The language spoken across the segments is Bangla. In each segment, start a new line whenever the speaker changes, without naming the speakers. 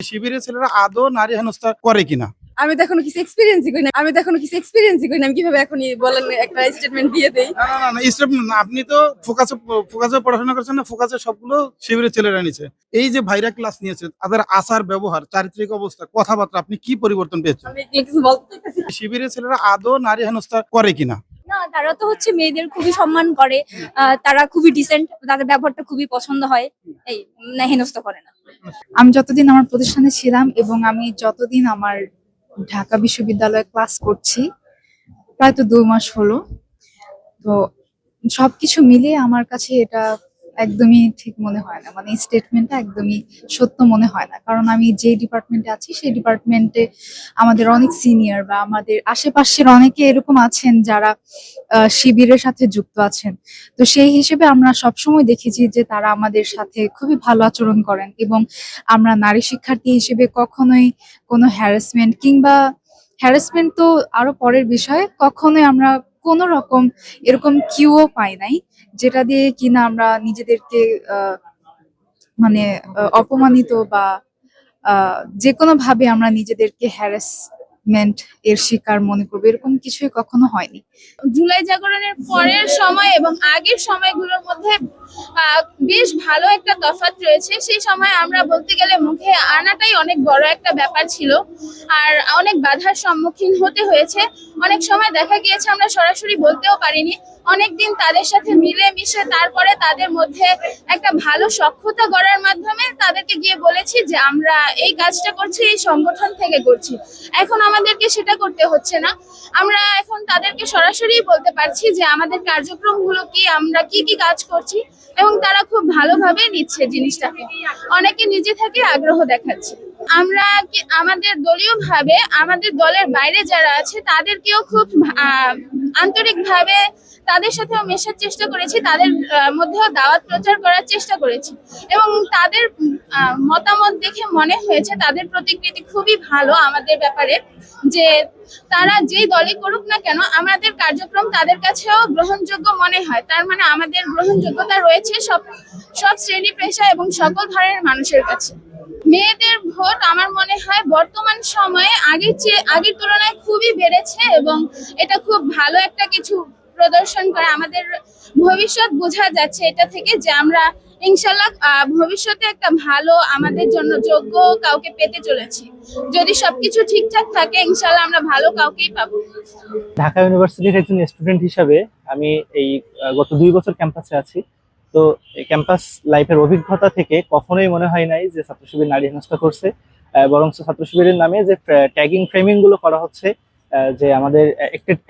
শিবিরের ছেলেরা আদৌ নারী হেনস্থা করে কিনা?
আমি তো এখনও কিছু এক্সপিরিয়েন্সই করি না। আমি তো এখনও কিছু এক্সপিরিয়েন্সই করি না। আমি কীভাবে এখনই বলেন একটা স্টেটমেন্ট দিয়ে দেই?
না না না না আপনি তো ফোকাসে ফোকাসে পড়াশোনা করছেন না ফোকাসে সবগুলো শিবিরের ছেলেরা নিছে এই যে ভাইরা ক্লাস নিয়েছে তাদের আচার ব্যবহার চারিত্রিক অবস্থা কথাবার্তা আপনি কি পরিবর্তন পেয়েছেন?
আমি কিছু বলতে
শিবিরের ছেলেরা আদৌ নারী হেনস্থা করে কিনা?
না, তারা তো হচ্ছে মেয়েদের খুবই সম্মান করে তারা খুবই ডিসেন্ট তাদের ব্যবহারটা খুবই পছন্দ হয়, এই, না, হেনস্থা করে না।
আমি যতদিন আমার প্রতিষ্ঠানে ছিলাম এবং আমি যতদিন আমার ঢাকা বিশ্ববিদ্যালয়ে ক্লাস করছি, প্রায় তো দুই মাস হলো। তো সবকিছু মিলিয়ে আমার কাছে এটা একদমই ঠিক মনে হয় না। মানে স্টেটমেন্টটা একদমই সত্য মনে হয় না। কারণ আমি যে ডিপার্টমেন্টে আছি, সেই ডিপার্টমেন্টে আমাদের অনেক সিনিয়র বা আমাদের আশেপাশের অনেকে এরকম আছেন যারা শিবিরের সাথে যুক্ত আছেন। তো সেই হিসেবে আমরা সবসময় দেখেছি যে তারা আমাদের সাথে খুবই ভালো আচরণ করেন এবং আমরা নারী শিক্ষার্থী হিসেবে কখনোই কোনো হ্যারাসমেন্ট কিংবা হ্যারাসমেন্ট তো আরও পরের বিষয়, কখনোই আমরা কোনো রকম এরকম কিউও পাই নাই, যেটা দিয়ে কিনা আমরা নিজেদেরকে মানে অপমানিত বা যে কোনো ভাবে আমরা নিজেদেরকে হ্যারাসমেন্ট এর শিকার মনে করব, এরকম কিছুই কখনো হয়নি।
জুলাই জাগরণের পরের সময় এবং আগের সময়গুলোর মধ্যে বেশ ভালো একটা তফাৎ রয়েছে। সেই সময় আমরা বলতে গেলে মুখে আনাটাই অনেক বড় একটা ব্যাপার ছিল, আর অনেক বাধার সম্মুখীন হতে হয়েছে। অনেক সময় দেখা গিয়েছে, আমরা সরাসরি বলতেও পারিনি। অনেকদিন তাদের সাথে মিলে মিশে তারপরে তাদের মধ্যে একটা ভালো সক্ষতা গড়ার মাধ্যমে তাদেরকে গিয়ে বলেছি যে, আমরা এই কাজটা করছি, এই সংগঠন থেকে করছি। এখন আমাদেরকে সেটা করতে হচ্ছে না। আমরা এখন তাদেরকে সরাসরি বলতে পারছি যে, আমাদের কার্যক্রমগুলো কি, আমরা কি কি কাজ করছি এবং তারা খুব ভালোভাবে নিচ্ছে জিনিসটাকে। অনেকে নিজে থেকে আগ্রহ দেখাচ্ছে। আমরা কি আমাদের দলীয় ভাবে, আমাদের দলের বাইরে যারা আছে, তাদেরকেও খুব আন্তরিকভাবে তাদের সাথেও মেশার চেষ্টা করেছি, তাদের মধ্যেও দাওয়াত প্রচার করার চেষ্টা করেছি। এবং তাদের মতামত দেখে মনে হয়েছে, তাদের প্রতিকৃতি খুবই ভালো আমাদের ব্যাপারে, যে তারা যেই দলই করুক না কেন, আমাদের কার্যক্রম তাদের কাছেও গ্রহণযোগ্য মনে হয়। তার মানে আমাদের গ্রহণযোগ্যতা রয়েছে সব সব শ্রেণি পেশা এবং সকল ধরনের মানুষের কাছে। মেয়েদের ভোট আমার মনে হয় বর্তমান সময়ে আগের চেয়ে, আগের তুলনায় খুবই বেড়েছে এবং এটা খুব ভালো একটা কিছু প্রদর্শন করে। আমাদের ভবিষ্যৎ বোঝা যাচ্ছে এটা থেকে যে আমরা ইনশাল্লাহ ভবিষ্যতে একটা ভালো আমাদের জন্য যোগ্য কাউকে পেতে চলেছি। যদি সবকিছু ঠিকঠাক থাকে ইনশাল্লাহ আমরা ভালো কাউকেই পাবো।
ঢাকা ইউনিভার্সিটির একজন স্টুডেন্ট হিসাবে আমি এই গত দুই বছর ক্যাম্পাসে আছি। তো ক্যাম্পাস লাইফের অভিজ্ঞতা থেকে কখনোই মনে হয় নাই যে ছাত্র শিবির নারী হেনস্থা করছে বরং ছাত্র শিবিরের নামে যে ট্যাগিং ফ্রেমিংগুলো করা হচ্ছে যে আমাদের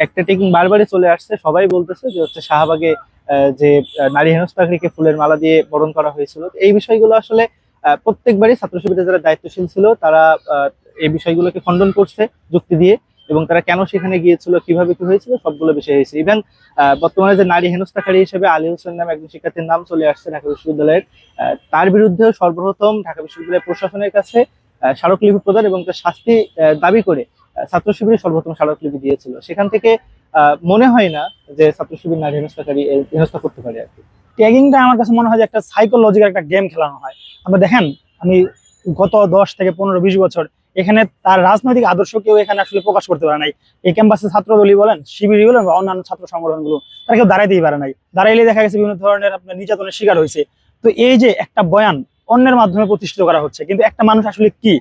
একটা ট্যাগিং বারবারই চলে আসছে, সবাই বলতেছে যে হচ্ছে শাহবাগে যে নারী হেনস্থাকারীকে ফুলের মালা দিয়ে বরণ করা হয়েছিল। এই বিষয়গুলো আসলে প্রত্যেকবারই ছাত্র শিবিরের যারা দায়িত্বশীল ছিল, তারা এই বিষয়গুলোকে খণ্ডন করছে যুক্তি দিয়ে। এবং তারা কেন সেখানে গিয়েছিল, কীভাবে কি হয়েছিল, সবগুলো বিষয় হয়েছে। ইভেন বর্তমানে যে নারী হেনস্থাকারী হিসেবে আলী হোসেন নামে একজন শিক্ষার্থীর নাম চলে আসছে ঢাকা বিশ্ববিদ্যালয়ের তার বিরুদ্ধেও সর্বপ্রথম ঢাকা বিশ্ববিদ্যালয়ের প্রশাসনের কাছে স্মারকলিপি প্রদান এবং তার শাস্তি দাবি করে ছাত্র শিবির সর্বপ্রথম স্মারকলিপি দিয়েছিল। সেখান থেকে মনে হয় না যে ছাত্র শিবির নারী হেনস্থাকারী হেনস্থা করতে পারে আর কি।
ট্যাগিংটা আমার কাছে মনে হয় যে একটা সাইকোলজিক্যাল একটা গেম খেলানো হয়। আমরা দেখেন, আমি গত দশ থেকে পনেরো, বিশ বছর এখানে তার রাজনৈতিক আদর্শ কেউ এখানে আসলে প্রকাশ করতে পারে নাই। এই ক্যাম্পাসে ছাত্রদলই বলেন, শিবিরই বলেন বা অন্যান্য ছাত্র সংগঠনগুলো, তারা কেউ দাঁড়াইতেই পারে নাই। দাঁড়াইলে দেখা গেছে বিভিন্ন ধরনের আপনার নির্যাতনের শিকার হয়েছে। তো এই যে একটা বয়ান অন্যের মাধ্যমে প্রতিষ্ঠিত করা হচ্ছে, কিন্তু একটা মানুষ আসলে কি?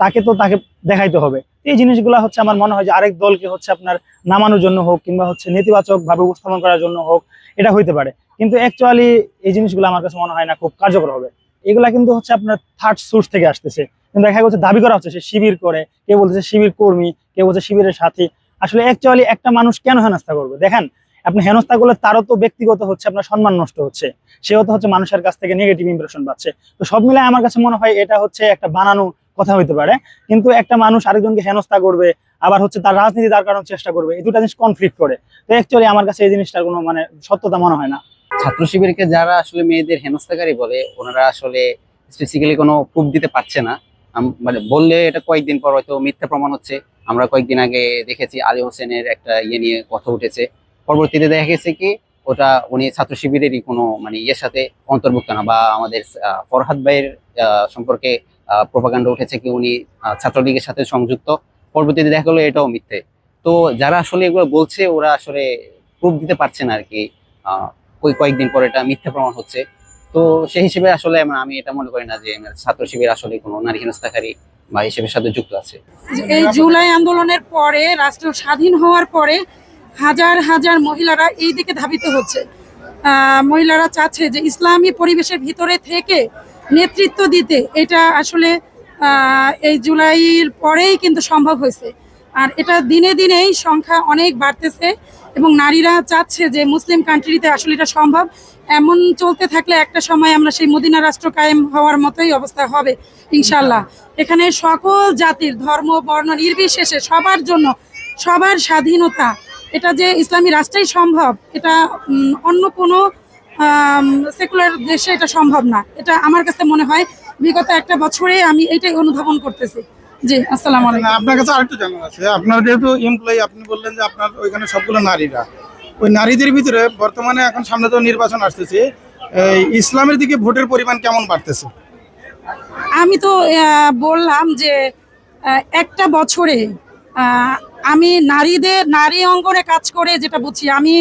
তাকে তো তাকে দেখাইতে হবে। এই জিনিসগুলো হচ্ছে আমার মনে হয় যে আরেক দলকে হচ্ছে আপনার নামানোর জন্য হোক কিংবা হচ্ছে নেতিবাচক ভাবে উপস্থাপন করার জন্য হোক, এটা হইতে পারে। কিন্তু অ্যাকচুয়ালি এই জিনিসগুলো আমার কাছে মনে হয় না খুব কার্যকর হবে। এগুলা কিন্তু হচ্ছে আপনার থার্ড সোর্স থেকে আসতেছে। কিন্তু দেখা গেছে দাবি করা হচ্ছে সে শিবির করে, কেউ বলতেছে শিবির কর্মী, কেউ বলছে শিবিরের সাথী। আসলে একচুয়ালি একটা মানুষ কেন হেনস্থা করবে? দেখেন, আপনি হেনস্থা করলে তারও তো ব্যক্তিগত হচ্ছে আপনার সম্মান নষ্ট হচ্ছে। সেও তো হচ্ছে মানুষের কাছ থেকে নেগেটিভ ইমপ্রেশন পাচ্ছে। তো সব মিলে আমার কাছে মনে হয় এটা হচ্ছে একটা বানানো কথা হইতে পারে। কিন্তু একটা মানুষ আরেকজনকে হেনস্থা করবে, আবার হচ্ছে তার রাজনীতি দাঁড় করানোর চেষ্টা করবে, এই দুটা জিনিস কনফ্লিক্ট করে। তো অ্যাকচুয়ালি আমার কাছে এই জিনিসটার কোনো মানে সত্যতা মনে হয় না।
ছাত্র শিবিরকে যারা আসলে মেয়েদের হেনস্থাকারী বলে, ওনারা আসলে স্পেসিক্যালি কোনো প্রুফ দিতে পারছে না। মানে বললে এটা কয়েকদিন পর হয়তো মিথ্যা প্রমাণ হচ্ছে। আমরা কয়েকদিন আগে দেখেছি আলী হোসেনের একটা ইয়ে নিয়ে কথা উঠেছে। পরবর্তীতে দেখা গেছে কি, ওটা উনি ছাত্র শিবিরেরই কোনো মানে ইয়ের সাথে অন্তর্ভুক্ত না, বা আমাদের ফরহাদ ভাইয়ের সম্পর্কে প্রপাগান্ডা উঠেছে কি উনি ছাত্রলীগের সাথে সংযুক্ত। পরবর্তীতে দেখা গেলো এটাও মিথ্যে। তো যারা আসলে এগুলো বলছে, ওরা আসলে প্রুফ দিতে পারছে না আর কি ওই কয়েকদিন পর এটা মিথ্যা প্রমাণ হচ্ছে। তো সেই হিসেবে আসলে আমি এটা মনে করি না যে ছাত্র শিবির আসলে কোনো নারী হেনস্থাকারী বা হিসেবের সাথে যুক্ত আছে।
এই জুলাই আন্দোলনের পরে, রাষ্ট্র স্বাধীন হওয়ার পরে হাজার হাজার মহিলারা এই দিকে ধাবিত হচ্ছে। মহিলারা চাচ্ছে যে ইসলামী পরিবেশের ভিতরে থেকে নেতৃত্ব দিতে, এটা আসলে এই জুলাইয়ের পরেই কিন্তু সম্ভব হয়েছে। আর এটা দিনে দিনেই সংখ্যা অনেক বাড়তেছে এবং নারীরা চাচ্ছে যে মুসলিম কান্ট্রিতে আসলে এটা সম্ভব। এমন চলতে থাকলে একটা সময় আমরা সেই মদিনা রাষ্ট্র কায়েম হওয়ার মতোই অবস্থা হবে ইনশাল্লাহ এখানে সকল জাতির ধর্ম, বর্ণ, নির্বিশেষে সবার জন্য সবার স্বাধীনতা। এটা যে ইসলামী রাষ্ট্রেই সম্ভব, এটা অন্য কোনো সেকুলার দেশে এটা সম্ভব না। এটা আমার কাছে মনে হয় বিগত একটা বছরে আমি এটাই অনুধাবন করতেছি। জি আসসালামু আলাইকুম।
আপনার কাছে আরেকটু জানার আছে। আপনার যেহেতু এমপ্লয়ি আপনি বললেন যে আপনার ওইখানে সবগুলো নারীরা। ওই নারীদের ভিতরে বর্তমানে এখন সামনে তো নির্বাচন আসতেছে। ইসলামের দিকে ভোটের পরিমাণ কেমন বাড়তেছে?
আমি তো বললাম যে একটা বছরে আমি নারীদের নারী অঙ্গনে কাজ করে যেটা বুঝছি আমি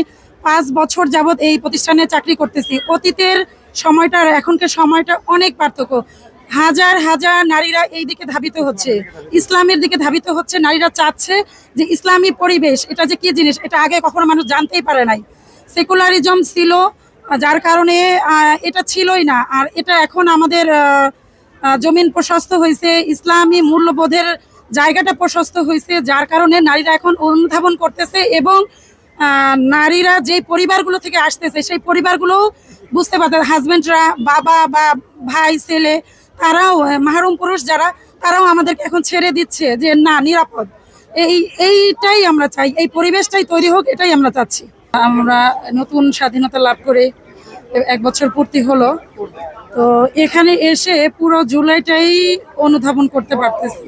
পাঁচ বছর যাবৎ এই প্রতিষ্ঠানে চাকরি করতেছি। অতীতের সময়টা আর এখনকার সময়টা অনেক পার্থক্য। হাজার হাজার নারীরা এই দিকে ধাবিত হচ্ছে। ইসলামের দিকে ধাবিত হচ্ছে, নারীরা চাচ্ছে যে ইসলামী পরিবেশ, এটা যে কি জিনিস, এটা আগে কখনো মানুষ জানতেই পারে নাই। সেকুলারিজম ছিল, যার কারণে এটা ছিলই না। আর এটা এখন আমাদের জমিন প্রশস্ত হয়েছে, ইসলামী মূল্যবোধের জায়গাটা প্রশস্ত হয়েছে, যার কারণে নারীরা এখন অনুধাবন করতেছে এবং নারীরা যে পরিবারগুলো থেকে আসতেছে, সেই পরিবারগুলো বুঝতে পারতে হাজবেন্ডরা বাবা বা ভাই, ছেলে, তারাও মাহরুম পুরুষ যারা, তারাও আমাদেরকে এখন ছেড়ে দিচ্ছে যে না, নিরাপদ। এই, এইটাই আমরা চাই, এই পরিবেশটাই তৈরি হোক, এটাই আমরা চাচ্ছি। আমরা নতুন স্বাধীনতা লাভ করে এক বছর পূর্তি হলো, তো এখানে এসে পুরো জুলাইটাই অনুধাবন করতে পারতেছি।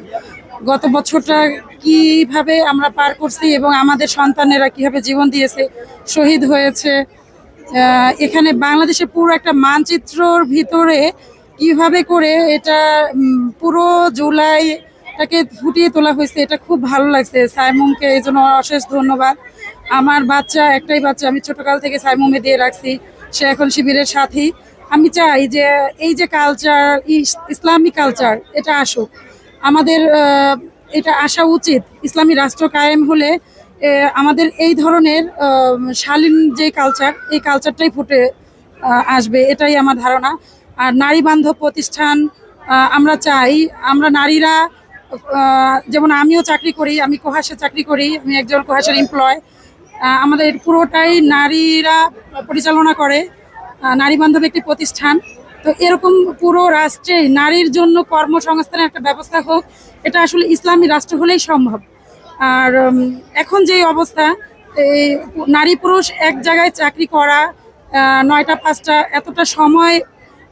গত বছরটা কীভাবে আমরা পার করছি এবং আমাদের সন্তানেরা কীভাবে জীবন দিয়েছে, শহীদ হয়েছে এখানে বাংলাদেশের পুরো একটা মানচিত্রর ভিতরে কীভাবে করে এটা পুরো জুলাইটাকে ফুটিয়ে তোলা হয়েছে, এটা খুব ভালো লাগছে। সাইমুমকে এই জন্য অশেষ ধন্যবাদ। আমার বাচ্চা, একটাই বাচ্চা আমি ছোটকাল থেকে সাইমুমে দিয়ে রাখছি, সে এখন শিবিরের সাথী। আমি চাই যে এই যে কালচার ইসলামী কালচার এটা আসুক। আমাদের এটা আসা উচিত। ইসলামী রাষ্ট্র কায়েম হলে আমাদের এই ধরনের শালীন যে কালচার এই কালচারটাই ফুটে আসবে। এটাই আমার ধারণা। আর নারী বান্ধব প্রতিষ্ঠান আমরা চাই, আমরা নারীরা যেমন আমিও চাকরি করি, আমি কোহাসে চাকরি করি, আমি একজন কোহাসের এমপ্লয় আমাদের পুরোটাই নারীরা পরিচালনা করে নারী বান্ধব একটি প্রতিষ্ঠান। তো এরকম পুরো রাষ্ট্রে নারীর জন্য কর্মসংস্থানের একটা ব্যবস্থা হোক, এটা আসলে ইসলামী রাষ্ট্র হলেই সম্ভব। আর এখন যে অবস্থা, এই নারী পুরুষ এক জায়গায় চাকরি করা নয়টা, পাঁচটা, এতটা সময়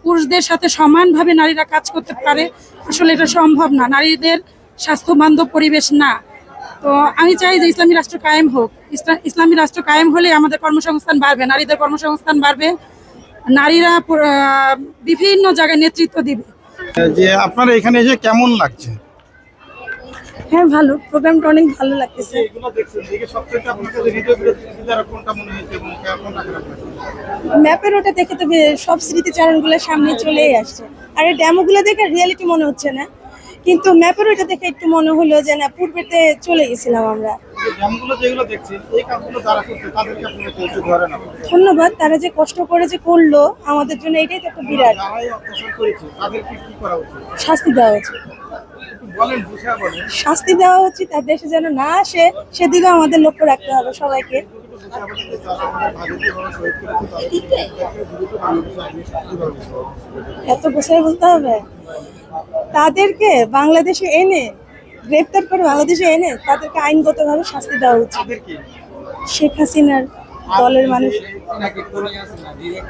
পুরুষদের সাথে সমানভাবে নারীরা কাজ করতে পারে, আসলে এটা সম্ভব না। নারীদের স্বাস্থ্য বান্ধব পরিবেশ না। তো আমি চাই যে ইসলামী রাষ্ট্র কায়েম হোক। ইসলামী রাষ্ট্র কায়েম হলে আমাদের কর্মসংস্থান বাড়বে, নারীদের কর্মসংস্থান বাড়বে। নারীরা বিভিন্ন জায়গায় নেতৃত্ব দিবে।
যে আপনার এখানে এসে কেমন লাগছে?
হ্যাঁ ভালো। প্রোগ্রামটা অনেক ভালো লাগতেছে। ম্যাপের ওটা দেখে তো সব সব স্মৃতিচারণগুলো সামনে চলেই আসছে। আর এই ড্যামোগুলো দেখে রিয়েলিটি মনে হচ্ছে না। কিন্তু ম্যাপের ওটা দেখে একটু মনে হলো যে না পূর্বেতে চলে গেছিলাম আমরা। ধন্যবাদ তারা যে কষ্ট করে যে করল আমাদের জন্য এটাই তো একটা বিরাট। শাস্তি দেওয়া উচিত। শাস্তি দেওয়া উচিত আর দেশে যেন না আসে সেদিকে আমাদের লক্ষ্য রাখতে হবে সবাইকে। এত গোছায় বলতে হবে? তাদেরকে বাংলাদেশে এনে গ্রেপ্তার করে বাংলাদেশে এনে তাদেরকে আইনগতভাবে শাস্তি দেওয়া উচিত শেখ হাসিনার দলের মানুষ।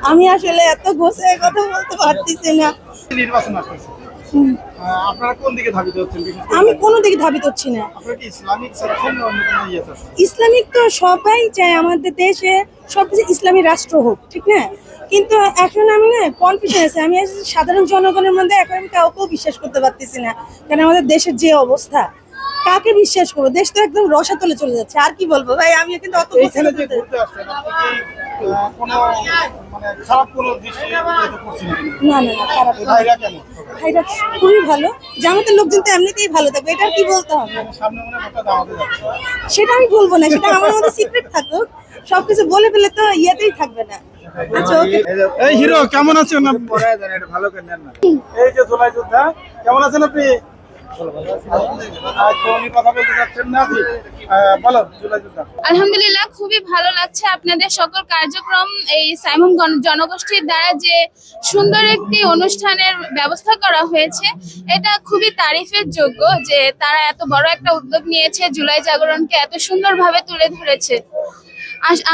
আমি আসলে এত গোছায় কথা বলতে পারতেছি না।
নির্বাচন আসতেছে?
আমি কোনো দিকে ধাবিত হচ্ছি না।
ইসলামিক ইয়ে?
ইসলামিক তো সবাই চায় আমাদের দেশে সবকিছু ইসলামী রাষ্ট্র হোক ঠিক না? কিন্তু এখন আমি না কনফিউশন আছে। আমি সাধারণ জনগণের মধ্যে এখন আমি কাউকেও বিশ্বাস করতে পারতেছি না। কারণ আমাদের দেশের যে অবস্থা কাকে বিশ্বাস করব? দেশ তো একদম রসাতলে চলে যাচ্ছে আর কি বলব? ভাই আমি কিন্তু অত
মানে?
না? না খারাপ
ভাইরা
খুবই ভালো। জামাতের লোকজন তো এমনিতেই ভালো থাকবে এটা কি বলতে হবে?
মনে
সেটা আমি বলব না সেটা আমার মধ্যে সিক্রেট থাকুক। সবকিছু বলে ফেলে তো ইয়েতেই থাকবে না।
এই হিরো কেমন আছেন আপনি? এই যে জুলাই যোদ্ধা কেমন আছেন আপনি? আচ্ছা
আলহামদুলিল্লাহ খুবই ভালো লাগছে আপনাদের সকল কার্যক্রম এই সাইমন জনগোষ্ঠীর দ্বারা যে সুন্দর একটি অনুষ্ঠানের ব্যবস্থা করা হয়েছে এটা খুবই তারিফের যোগ্য যে তারা এত বড় একটা উদ্যোগ নিয়েছে জুলাই জাগরণকে এত সুন্দরভাবে তুলে ধরেছে।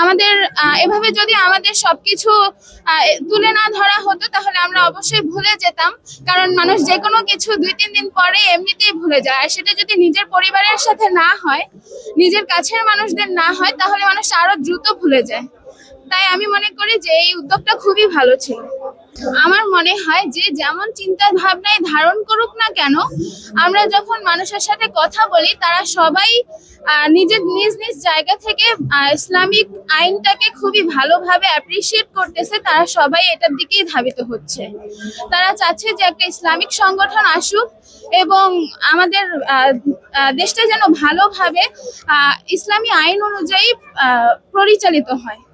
আমাদের এভাবে যদি আমাদের সবকিছু তুলে না ধরা হতো, তাহলে আমরা অবশ্যই ভুলে যেতাম। কারণ মানুষ যে কোনো কিছু দুই, তিন দিন পরে এমনিতেই ভুলে যায়। আর সেটা যদি নিজের পরিবারের সাথে না হয়, নিজের কাছের মানুষদের না হয়, তাহলে মানুষ আরও দ্রুত ভুলে যায়। তাই আমি মনে করি যে এই উদ্যোগটা খুবই ভালো ছিল। আমার মনে হয় যে যেমন চিন্তা ভাবনায় ধারণ করুক না কেন, আমরা যখন মানুষের সাথে কথা বলি, তারা সবাই নিজের নিজ নিজ জায়গা থেকে ইসলামিক আইনটাকে খুবই ভালোভাবে অ্যাপ্রিসিয়েট করতেছে, তারা সবাই এটার দিকেই ধাবিত হচ্ছে। তারা চাচ্ছে যে একটা ইসলামিক সংগঠন আসুক এবং আমাদের দেশটা যেন ভালোভাবে ইসলামী আইন অনুযায়ী পরিচালিত হয়।